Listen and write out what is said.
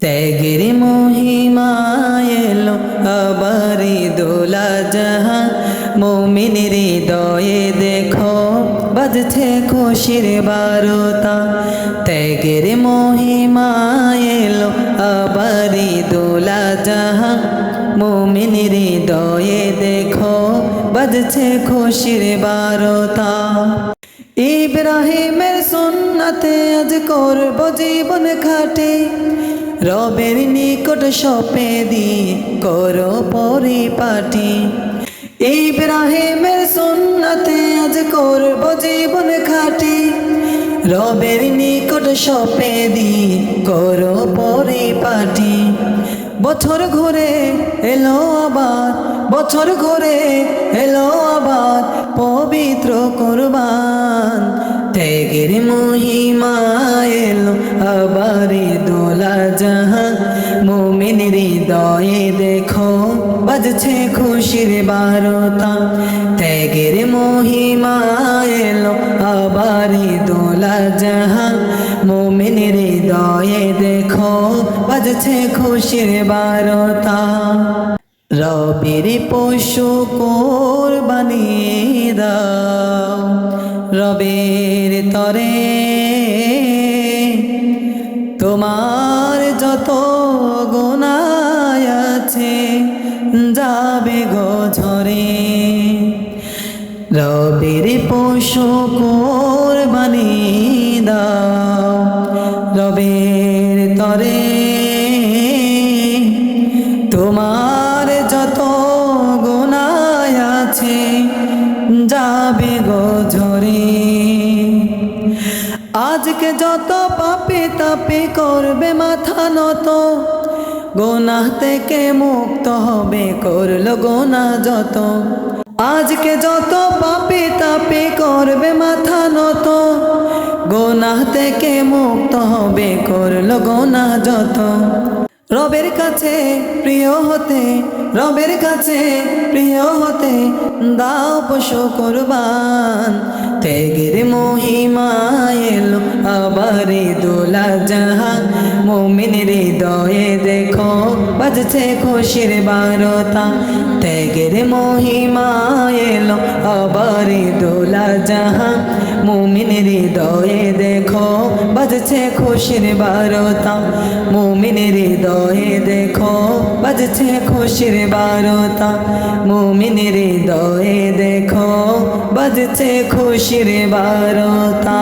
ত্যাগের মহিমায় এলো আবারে দোলা জাহান। মমিনের হৃদয়ে দেখো বাজছে খুশির বারতা। মমিন হৃদয়ে দেখো, বাজছে খুশির বারতা। ইব্রাহিমের সুন্নাতে আজ করব জীবন খাটে। রবের নিকট সপে দিয়ে করো পরিপাটি। ইব্রাহিমের সুন্নাতে আজ করব জীবন খাটে। রবের নিকট সপে দিয়ে করো পরিপাটি। বছর ঘুরে এলো আবার, বছর ঘুরে এলো আবার, পবিত্র কোরবান। ত্যাগের মহিমা এলো আবার দোলা জাহা মোমিন দেখো বাজছে খুশির বারতা, ত্যাগের মহিমা এলো আবার দোলা জাহা মোমিন হৃদয়ে দেখো, বাজছে খুশির বারতা। রবির পশু কোরবানি দাও, রবের তরে। তোমার যত গোনায় আছে যাবে গো ঝরে। রবির পশু কোরবানি দাও। রবের তরে তোমার যত গুনায় আছে যাবে গো ঝরে। আজকে যত পাপে তাপে করবে মাথা নত গোনা থেকে মুক্ত হবে, করল গোনা যত। আজকে যত পাপে তাপে করবে মাথা নত। গোনা থেকে মুক্ত হবে, করল গোনা যত। রবের কাছে প্রিয় হতে, রবের কাছে প্রিয় হতে দাও পশু কোরবান ত্যাগের মহিমা এলো আবার দোলা জাহান মোমিন হৃদয়ে দেখো, বাজছে খুশির বারতা। ত্যাগের মহিমা এলো আবার দোলা জাহান। মোমিন হৃদয়ে দেখো, বাজছে খুশির বারতা। মোমিন হৃদয়ে দেখো, বাজছে খুশির বারতা। মোমিন হৃদয়ে দেখো, বাজছে খুশির বারতা।